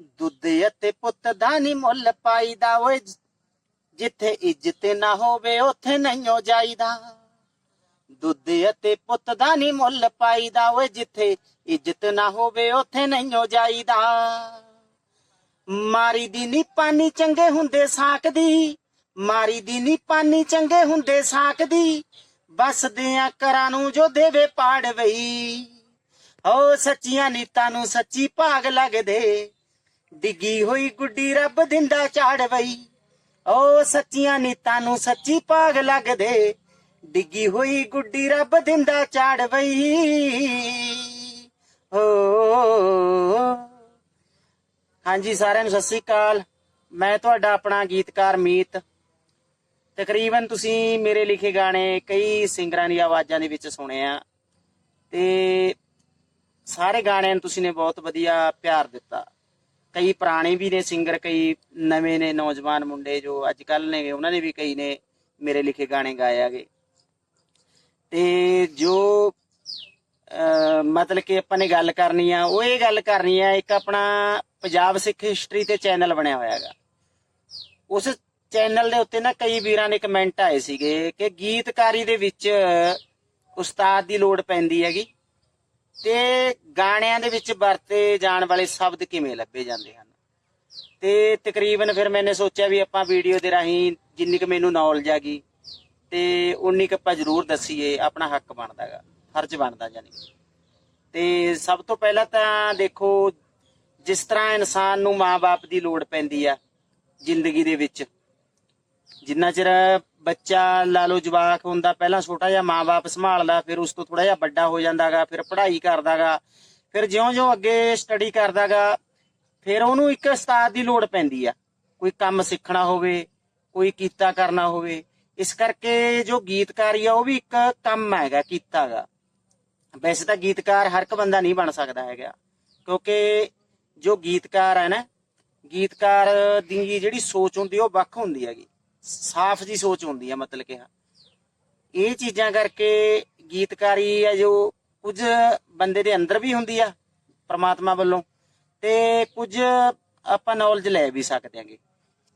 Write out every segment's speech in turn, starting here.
ਦੁੱਧ ਅਤੇ ਪੁੱਤ ਦਾ ਨੀ ਮੁੱਲ ਪਾਈਦਾ ਓਏ। ਜਿੱਥੇ ਇੱਜ਼ਤ ਨਾ ਹੋਵੇ, ਉੱਥੇ ਨਹੀਂਓ ਜਾਈਦਾ। ਦੁੱਧ ਅਤੇ ਪੁੱਤ ਦਾ ਨੀ ਮੁੱਲ ਪਾਈਦਾ ਓਏ। ਜਿੱਥੇ ਇੱਜ਼ਤ ਨਾ ਹੋਵੇ, ਉੱਥੇ ਨਹੀਂਓ ਜਾਈਦਾ। ਮਾਰੀ ਦੀ ਨੀ ਪਾਨੀ ਚੰਗੇ ਹੁੰਦੇ ਸਾਕਦੀ ਮਾਰੀ ਦੀ ਨੀ ਪਾਨੀ ਚੰਗੇ ਹੁੰਦੇ ਸਾਕਦੀ ਬਸਦਿਆਂ ਕਰਾਂ ਨੂੰ ਜੋ ਦੇਵੇ ਪਾੜ ਵਈ। ਓ ਸੱਚੀਆਂ ਨੀਤਾਂ ਨੂੰ ਸੱਚੀ ਭਾਗ ਲੱਗਦੇ। ਡਿੱਗੀ ਹੋਈ ਗੁੱਡੀ ਰੱਬ ਦਿੰਦਾ ਝਾੜ ਵਈ ਓ ਸੱਚੀਆਂ ਨੀਤਾਂ ਨੂੰ ਸੱਚੀ ਭਾਗ ਲੱਗਦੇ। ਡਿੱਗੀ ਹੋਈ ਗੁੱਡੀ ਰੱਬ ਦਿੰਦਾ ਝਾੜ ਵਈ ਓ ਹਾਂਜੀ, ਸਾਰਿਆਂ ਨੂੰ ਸਤਿ ਸ੍ਰੀ ਅਕਾਲ। ਮੈਂ ਤੁਹਾਡਾ ਆਪਣਾ ਗੀਤਕਾਰ ਮੀਤ। ਤਕਰੀਬਨ ਤੁਸੀਂ ਮੇਰੇ ਲਿਖੇ ਗਾਣੇ ਕਈ ਸਿੰਗਰਾਂ ਦੀ ਆਵਾਜ਼ਾਂ ਦੇ ਵਿੱਚ ਸੁਣੇ ਆ। ਤੇ ਸਾਰੇ ਗਾਣਿਆਂ ਨੂੰ ਤੁਸੀਂ ਨੇ ਬਹੁਤ ਵਧੀਆ ਪਿਆਰ ਦਿੱਤਾ। ਕਈ ਪੁਰਾਣੇ ਵੀ ਨੇ ਸਿੰਗਰ ਕਈ ਨਵੇਂ ਨੇ ਨੌਜਵਾਨ ਮੁੰਡੇ ਜੋ ਅੱਜ ਕੱਲ ਨੇ ਉਹਨਾਂ ਨੇ ਵੀ ਕਈ ਨੇ ਮੇਰੇ ਲਿਖੇ ਗਾਣੇ ਗਾਏ ਆਗੇ ਤੇ ਜੋ ਮਤਲਬ ਕਿ ਆਪਾਂ ਨੇ ਗੱਲ ਕਰਨੀ ਆ, ਉਹ ਇਹ ਗੱਲ ਕਰਨੀ ਆ, ਇੱਕ ਆਪਣਾ ਪੰਜਾਬ ਸਿੱਖ ਹਿਸਟਰੀ ਤੇ ਚੈਨਲ ਬਣਿਆ ਹੋਇਆ ਹੈਗਾ। ਉਸ ਚੈਨਲ ਦੇ ਉੱਤੇ ਨਾ ਕਈ ਵੀਰਾਂ ਨੇ ਕਮੈਂਟ ਆਏ ਸੀਗੇ ਕਿ ਗੀਤਕਾਰੀ ਦੇ ਵਿੱਚ ਉਸਤਾਦ ਦੀ ਲੋੜ ਪੈਂਦੀ ਹੈਗੀ। ਤੇ ਗਾਣਿਆਂ ਦੇ ਵਿੱਚ ਵਰਤੇ ਜਾਣ ਵਾਲੇ ਸ਼ਬਦ ਕਿਵੇਂ ਲੱਭੇ ਜਾਂਦੇ ਹਨ? ਤੇ ਤਕਰੀਬਨ ਫਿਰ ਮੈਨੇ ਸੋਚਿਆ ਵੀ ਆਪਾਂ ਵੀਡੀਓ ਦੇ ਰਾਹੀਂ ਜਿੰਨੀ ਕੁ ਮੈਨੂੰ ਨੌਲੇਜ ਆ ਗਈ ਤੇ ਉਨੀ ਕੁ ਆਪਾਂ ਜ਼ਰੂਰ ਦਸੀਏ ਆਪਣਾ ਹੱਕ ਬਣਦਾਗਾ, ਫਰਜ਼ ਬਣਦਾ ਜਾਨੀ ਤੇ ਸਭ ਤੋਂ ਪਹਿਲਾਂ ਤਾਂ ਦੇਖੋ, ਜਿਸ ਤਰ੍ਹਾਂ ਇਨਸਾਨ ਨੂੰ ਮਾਪੇ ਦੀ ਲੋੜ ਪੈਂਦੀ ਆ ਜ਼ਿੰਦਗੀ ਦੇ ਵਿੱਚ ਜਿੰਨਾ ਚਿਰ ਬੱਚਾ ਲਾ ਲਓ ਜਵਾਕ ਹੁੰਦਾ, ਪਹਿਲਾਂ ਛੋਟਾ ਜਿਹਾ ਮਾਂ ਬਾਪ ਸੰਭਾਲਦਾ, ਫਿਰ ਉਸ ਤੋਂ ਥੋੜਾ ਜਿਹਾ ਵੱਡਾ ਹੋ ਜਾਂਦਾਗਾ, ਫਿਰ ਪੜ੍ਹਾਈ ਕਰਦਾਗਾ, ਫਿਰ ਜਿਉਂ-ਜਿਉਂ ਅੱਗੇ ਸਟੱਡੀ ਕਰਦਾਗਾ, ਫਿਰ ਉਹਨੂੰ ਇੱਕ ਉਸਤਾਦ ਦੀ ਲੋੜ ਪੈਂਦੀ ਆ। ਕੋਈ ਕੰਮ ਸਿੱਖਣਾ ਹੋਵੇ, ਕੋਈ ਕੀਤਾ ਕਰਨਾ ਹੋਵੇ, ਇਸ ਕਰਕੇ ਜੋ ਗੀਤਕਾਰੀ ਆ, ਉਹ ਵੀ ਇੱਕ ਕੰਮ ਹੈਗਾ, ਕੀਤਾਗਾ। ਵੈਸੇ ਤਾਂ ਗੀਤਕਾਰ ਹਰ ਇੱਕ ਬੰਦਾ ਨਹੀਂ ਬਣ ਸਕਦਾ ਹੈਗਾ, ਕਿਉਂਕਿ ਜੋ ਗੀਤਕਾਰ ਹੈ ਨਾ, ਗੀਤਕਾਰ ਦੀ ਜਿਹੜੀ ਸੋਚ ਹੁੰਦੀ ਉਹ ਵੱਖ ਹੁੰਦੀ ਹੈਗੀ। ਸਾਫ਼ ਜੀ ਸੋਚ ਹੁੰਦੀ ਆ ਮਤਲਬ ਕਿ ਇਹ ਚੀਜ਼ਾਂ ਕਰਕੇ ਗੀਤਕਾਰੀ ਹੈ ਜੋ ਕੁਝ ਬੰਦੇ ਦੇ ਅੰਦਰ ਵੀ ਹੁੰਦੀ ਆ ਪ੍ਰਮਾਤਮਾ ਵੱਲੋਂ ਤੇ ਕੁਝ ਆਪਾਂ ਨੌਲੇਜ ਲੈ ਵੀ ਸਕਦੇ ਹਾਂਗੇ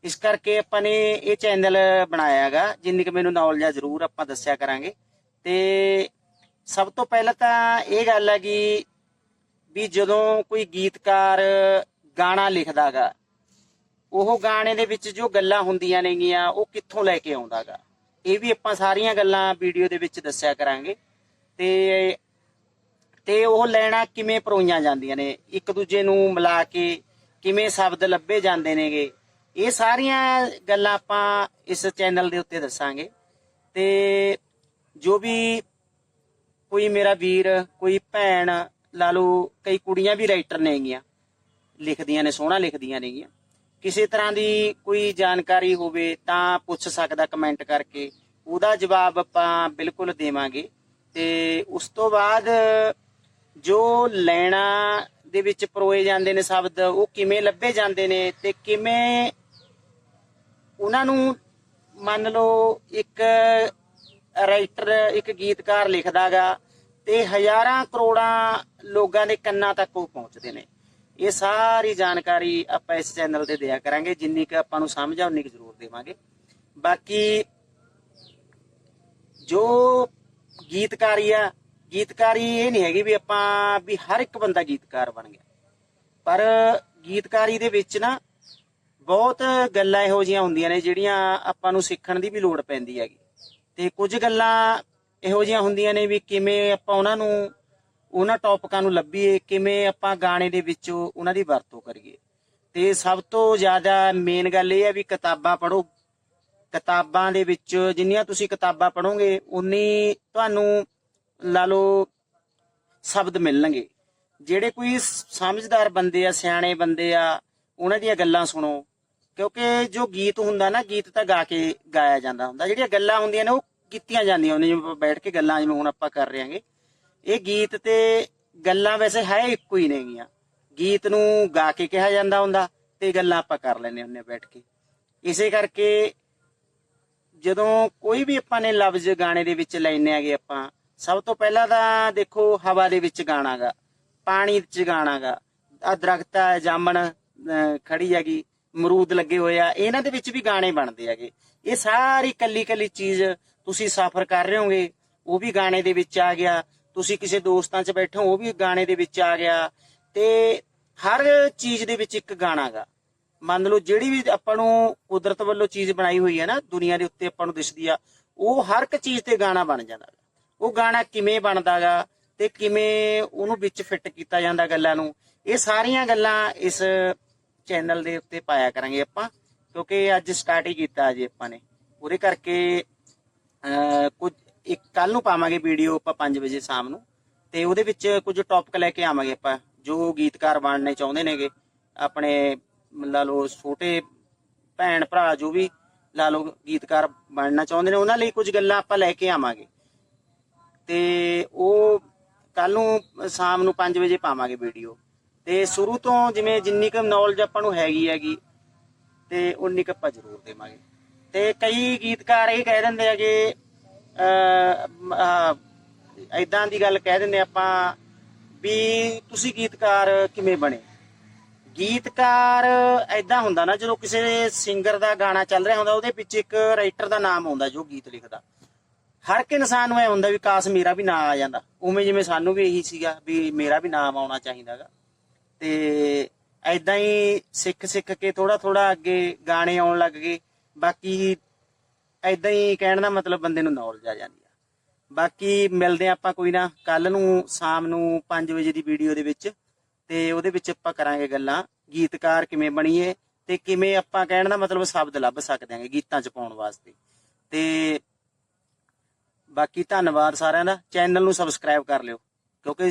ਇਸ ਕਰਕੇ ਆਪਾਂ ਨੇ ਇਹ ਚੈਨਲ ਬਣਾਇਆ ਹੈਗਾ, ਜਿੰਨੀ ਕਿ ਮੈਨੂੰ ਨੌਲੇਜ ਆ ਜ਼ਰੂਰ ਆਪਾਂ ਦੱਸਿਆ ਕਰਾਂਗੇ। ਤੇ ਸਭ ਤੋਂ ਪਹਿਲਾਂ ਤਾਂ ਇਹ ਗੱਲ ਹੈਗੀ ਵੀ ਜਦੋਂ ਕੋਈ ਗੀਤਕਾਰ ਗਾਣਾ ਲਿਖਦਾਗਾ ਉਹ ਗਾਣੇ ਦੇ ਵਿੱਚ ਜੋ ਗੱਲਾਂ ਹੁੰਦੀਆਂ ਨੇਗੀਆਂ, ਉਹ ਕਿੱਥੋਂ ਲੈ ਕੇ ਆਉਂਦਾਗਾ? ਇਹ ਵੀ ਆਪਾਂ ਸਾਰੀਆਂ ਗੱਲਾਂ ਵੀਡੀਓ ਦੇ ਵਿੱਚ ਦੱਸਿਆ ਕਰਾਂਗੇ। ਤੇ ਤੇ ਉਹ ਲੈਣਾ ਕਿਵੇਂ ਪਰੋਈਆਂ ਜਾਂਦੀਆਂ ਨੇ? ਇੱਕ ਦੂਜੇ ਨੂੰ ਮਿਲਾ ਕੇ ਕਿਵੇਂ ਸ਼ਬਦ ਲੱਭੇ ਜਾਂਦੇ ਨੇਗੇ? ਇਹ ਸਾਰੀਆਂ ਗੱਲਾਂ ਆਪਾਂ ਇਸ ਚੈਨਲ ਦੇ ਉੱਤੇ ਦੱਸਾਂਗੇ। ਤੇ ਜੋ ਵੀ ਕੋਈ ਮੇਰਾ ਵੀਰ, ਕੋਈ ਭੈਣ, ਲਾ ਲਓ, ਕਈ ਕੁੜੀਆਂ ਵੀ ਰਾਈਟਰ ਨੇਗੀਆਂ। ਲਿਖਦੀਆਂ ਨੇ, ਸੋਹਣਾ ਲਿਖਦੀਆਂ ਨੇਗੀਆਂ। ਕਿਸੇ ਤਰ੍ਹਾਂ ਦੀ ਕੋਈ ਜਾਣਕਾਰੀ ਹੋਵੇ ਤਾਂ ਪੁੱਛ ਸਕਦਾ ਕਮੈਂਟ ਕਰਕੇ। ਉਹਦਾ ਜਵਾਬ ਆਪਾਂ ਬਿਲਕੁਲ ਦੇਵਾਂਗੇ। ਤੇ ਉਸ ਤੋਂ ਬਾਅਦ ਜੋ ਲੈਣਾ ਦੇ ਵਿੱਚ ਪਰੋਏ ਜਾਂਦੇ ਨੇ ਸ਼ਬਦ, ਉਹ ਕਿਵੇਂ ਲੱਭੇ ਜਾਂਦੇ ਨੇ ਤੇ ਕਿਵੇਂ ਉਹਨਾਂ ਨੂੰ ਮੰਨ ਲਓ ਇੱਕ ਰਾਈਟਰ ਇੱਕ ਗੀਤਕਾਰ ਲਿਖਦਾਗਾ ਤੇ ਹਜ਼ਾਰਾਂ ਕਰੋੜਾਂ ਲੋਕਾਂ ਦੇ ਕੰਨਾਂ ਤੱਕ ਉਹ ਪਹੁੰਚਦੇ ਨੇ। ਇਹ ਸਾਰੀ ਜਾਣਕਾਰੀ ਆਪਾਂ ਇਸ ਚੈਨਲ ਤੇ ਦਿਆ ਕਰਾਂਗੇ। ਜਿੰਨੀ ਕਿ ਆਪਾਂ ਨੂੰ ਸਮਝ ਆ, ਉਨੀ ਕੁ ਜ਼ਰੂਰ ਦੇਵਾਂਗੇ। ਬਾਕੀ ਜੋ ਗੀਤਕਾਰੀ ਆ, ਗੀਤਕਾਰੀ ਇਹ ਨਹੀਂ ਹੈਗੀ ਵੀ ਆਪਾਂ ਵੀ ਹਰ ਇੱਕ ਬੰਦਾ ਗੀਤਕਾਰ ਬਣ ਗਿਆ। ਪਰ ਗੀਤਕਾਰੀ ਦੇ ਵਿੱਚ ਨਾ ਬਹੁਤ ਗੱਲਾਂ ਇਹੋ ਜਿਹੀਆਂ ਹੁੰਦੀਆਂ ਨੇ, ਜਿਹੜੀਆਂ ਆਪਾਂ ਨੂੰ ਸਿੱਖਣ ਦੀ ਵੀ ਲੋੜ ਪੈਂਦੀ ਹੈਗੀ। ਤੇ ਕੁਝ ਗੱਲਾਂ ਇਹੋ ਜਿਹੀਆਂ ਹੁੰਦੀਆਂ ਨੇ ਵੀ ਕਿਵੇਂ ਆਪਾਂ ਉਹਨਾਂ ਨੂੰ ਉਹਨਾਂ ਟੌਪਿਕਾਂ ਨੂੰ ਲੱਭੀਏ, ਕਿਵੇਂ ਆਪਾਂ ਗਾਣੇ ਦੇ ਵਿੱਚ ਉਹਨਾਂ ਦੀ ਵਰਤੋਂ ਕਰੀਏ। ਤੇ ਸਭ ਤੋਂ ਜ਼ਿਆਦਾ ਮੇਨ ਗੱਲ ਇਹ ਹੈ ਵੀ ਕਿਤਾਬਾਂ ਪੜੋ ਕਿਤਾਬਾਂ ਦੇ ਵਿੱਚ ਜਿੰਨੀਆਂ ਤੁਸੀਂ ਕਿਤਾਬਾਂ ਪੜੋਗੇ ਉਨੀ ਤੁਹਾਨੂੰ ਲਾ ਲਓ ਸ਼ਬਦ ਮਿਲਣਗੇ। ਜਿਹੜੇ ਕੋਈ ਸਮਝਦਾਰ ਬੰਦੇ ਆ, ਸਿਆਣੇ ਬੰਦੇ ਆ, ਉਹਨਾਂ ਦੀਆਂ ਗੱਲਾਂ ਸੁਣੋ। ਕਿਉਂਕਿ ਜੋ ਗੀਤ ਹੁੰਦਾ ਨਾ, ਗੀਤ ਤਾਂ ਗਾ ਕੇ ਗਾਇਆ ਜਾਂਦਾ ਹੁੰਦਾ। ਜਿਹੜੀਆਂ ਗੱਲਾਂ ਹੁੰਦੀਆਂ ਨੇ, ਉਹ ਕੀਤੀਆਂ ਜਾਂਦੀਆਂ ਨੇ, ਜਿਵੇਂ ਬੈਠ ਕੇ ਗੱਲਾਂ ਜਿਵੇਂ ਹੁਣ ਆਪਾਂ ਕਰ ਰਹੇ ਹਾਂਗੇ। ਇਹ ਗੀਤ ਤੇ ਗੱਲਾਂ ਵੈਸੇ ਹੈ ਇੱਕੋ ਹੀ ਨੇਗੀਆਂ। ਗੀਤ ਨੂੰ ਗਾ ਕੇ ਕਿਹਾ ਜਾਂਦਾ ਹੁੰਦਾ ਤੇ ਗੱਲਾਂ ਆਪਾਂ ਕਰ ਲੈਂਦੇ ਹੁੰਦੇ ਹਾਂ ਬੈਠ ਕੇ। ਇਸੇ ਕਰਕੇ ਜਦੋਂ ਕੋਈ ਵੀ ਆਪਾਂ ਨੇ ਲਫ਼ਜ਼ ਗਾਣੇ ਦੇ ਵਿੱਚ ਲੈਣੇ ਆਗੇ ਆਪਾਂ ਸਭ ਤੋਂ ਪਹਿਲਾਂ ਤਾਂ ਦੇਖੋ ਹਵਾ ਦੇ ਵਿੱਚ ਗਾਣਾਗਾ ਪਾਣੀ ਵਿੱਚ ਗਾਣਾਗਾ। ਆ ਦਰਖਤ ਹੈ ਜਾਮਣ ਅਹ, ਖੜੀ ਹੈਗੀ ਮਰੂਦ ਲੱਗੇ ਹੋਏ ਆ ਇਹਨਾਂ ਦੇ ਵਿੱਚ ਵੀ ਗਾਣੇ ਬਣਦੇ ਹੈਗੇ। ਇਹ ਸਾਰੀ ਕੱਲੀ ਕੱਲੀ ਚੀਜ਼ ਤੁਸੀਂ ਸਫ਼ਰ ਕਰ ਰਹੇ ਹੋਗੇ ਉਹ ਵੀ ਗਾਣੇ ਦੇ ਵਿੱਚ ਆ ਗਿਆ। ਤੁਸੀਂ ਕਿਸੇ ਦੋਸਤਾਂ 'ਚ ਬੈਠੇ ਹੋ ਉਹ ਵੀ ਗਾਣੇ ਦੇ ਵਿੱਚ ਆ ਗਿਆ। ਤੇ ਹਰ ਚੀਜ਼ ਦੇ ਵਿੱਚ ਇੱਕ ਗਾਣਾ ਗਾ। ਮੰਨ ਲਓ ਜਿਹੜੀ ਵੀ ਆਪਾਂ ਨੂੰ ਕੁਦਰਤ ਵੱਲੋਂ ਚੀਜ਼ ਬਣਾਈ ਹੋਈ ਹੈ ਨਾ ਦੁਨੀਆ ਦੇ ਉੱਤੇ ਆਪਾਂ ਨੂੰ ਦਿਸਦੀ ਆ ਉਹ ਹਰ ਇੱਕ ਚੀਜ਼ ਤੇ ਗਾਣਾ ਬਣ ਜਾਂਦਾ ਗਾ। ਉਹ ਗਾਣਾ ਕਿਵੇਂ ਬਣਦਾਗਾ ਤੇ ਕਿਵੇਂ ਉਹਨੂੰ ਵਿੱਚ ਫਿੱਟ ਕੀਤਾ ਜਾਂਦਾ ਗੱਲਾਂ ਨੂੰ ਇਹ ਸਾਰੀਆਂ ਗੱਲਾਂ ਇਸ ਚੈਨਲ ਦੇ ਉੱਤੇ ਪਾਇਆ ਕਰਾਂਗੇ ਆਪਾਂ ਕਿਉਂਕਿ ਅੱਜ ਸਟਾਰਟ ਹੀ ਕੀਤਾ ਜੀ ਆਪਾਂ ਨੇ। ਉਹਦੇ ਕਰਕੇ ਅਹ, ਕੁਝ ਇੱਕ ਕੱਲ ਨੂੰ ਪਾਵਾਂਗੇ ਵੀਡੀਓ ਆਪਾਂ 5 ਵਜੇ ਸ਼ਾਮ ਨੂੰ, ਤੇ ਉਹਦੇ ਵਿੱਚ ਕੁਝ ਟੌਪਿਕ ਲੈ ਕੇ ਆਵਾਂਗੇ ਆਪਾਂ, ਜੋ ਗੀਤਕਾਰ ਬਣਨੇ ਚਾਹੁੰਦੇ ਨੇਗੇ। ਆਪਣੇ ਲਾ ਲਓ, ਛੋਟੇ ਭੈਣ ਭਰਾ ਜੋ ਵੀ ਲਾ ਲਓ, ਗੀਤਕਾਰ ਬਣਨਾ ਚਾਹੁੰਦੇ ਨੇ, ਉਹਨਾਂ ਲਈ ਕੁਝ ਗੱਲਾਂ ਆਪਾਂ ਲੈ ਕੇ ਆਵਾਂਗੇ। ਤੇ ਉਹ ਕੱਲ ਨੂੰ, ਸ਼ਾਮ ਨੂੰ 5 ਵਜੇ ਪਾਵਾਂਗੇ ਵੀਡੀਓ। ਤੇ ਸ਼ੁਰੂ ਤੋਂ ਜਿਵੇਂ ਜਿੰਨੀ ਕੁ ਨੌਲੇਜ ਆਪਾਂ ਨੂੰ ਹੈਗੀ ਹੈਗੀ, ਤੇ ਉਨੀ ਕੁ ਆਪਾਂ ਜ਼ਰੂਰ ਦੇਵਾਂਗੇ। ਤੇ ਕਈ ਗੀਤਕਾਰ ਇਹ ਕਹਿ ਦਿੰਦੇ ਆ ਕਿ ਐਦਾਂ ਦੀ ਗੱਲ ਕਹਿ ਦਿੰਦੇ ਆਪਾਂ ਵੀ ਤੁਸੀਂ ਗੀਤਕਾਰ ਕਿਵੇਂ ਬਣੇ? ਗੀਤਕਾਰ ਐਦਾਂ ਹੁੰਦਾ ਨਾ, ਜਦੋਂ ਕਿਸੇ ਸਿੰਗਰ ਦਾ ਗਾਣਾ ਚੱਲ ਰਿਹਾ ਹੁੰਦਾ, ਉਹਦੇ ਪਿੱਛੇ ਇੱਕ ਰਾਈਟਰ ਦਾ ਨਾਮ ਆਉਂਦਾ ਜੋ ਗੀਤ ਲਿਖਦਾ। ਹਰ ਇੱਕ ਇਨਸਾਨ ਨੂੰ ਐ ਹੁੰਦਾ ਵੀ ਕਾਸ਼ ਮੇਰਾ ਵੀ ਨਾਮ ਆ ਜਾਂਦਾ। ਉਵੇਂ ਜਿਵੇਂ ਸਾਨੂੰ ਵੀ ਇਹੀ ਸੀਗਾ ਵੀ ਮੇਰਾ ਵੀ ਨਾਮ ਆਉਣਾ ਚਾਹੀਦਾਗਾ ਤੇ ਐਦਾਂ ਹੀ ਸਿੱਖ ਸਿੱਖ ਕੇ ਥੋੜਾ ਥੋੜਾ ਅੱਗੇ ਗਾਣੇ ਆਉਣ ਲੱਗ ਗਏ। ਬਾਕੀ ਐਦਾਂ ਹੀ ਕਹਿਣ ਦਾ ਮਤਲਬ ਬੰਦੇ ਨੂੰ ਨੌਲੇਜ ਆ ਜਾਂਦੀ ਆ। ਬਾਕੀ ਮਿਲਦੇ ਆ ਆਪਾਂ ਕੋਈ ਨਾ ਕੱਲ ਨੂੰ, ਸ਼ਾਮ ਨੂੰ 5 ਵਜੇ ਦੀ ਵੀਡੀਓ ਦੇ ਵਿੱਚ ਤੇ ਉਹਦੇ ਵਿੱਚ ਆਪਾਂ ਕਰਾਂਗੇ ਗੱਲਾਂ, ਗੀਤਕਾਰ ਕਿਵੇਂ ਬਣੀਏ ਤੇ ਕਿਵੇਂ ਆਪਾਂ ਕਹਿਣ ਦਾ ਮਤਲਬ ਸ਼ਬਦ ਲੱਭ ਸਕਦੇ ਆਂਗੇ ਗੀਤਾਂ 'ਚ ਪਾਉਣ ਵਾਸਤੇ। ਤੇ ਬਾਕੀ ਧੰਨਵਾਦ ਸਾਰਿਆਂ ਦਾ, ਚੈਨਲ ਨੂੰ ਸਬਸਕ੍ਰਾਈਬ ਕਰ ਲਿਓ, ਕਿਉਂਕਿ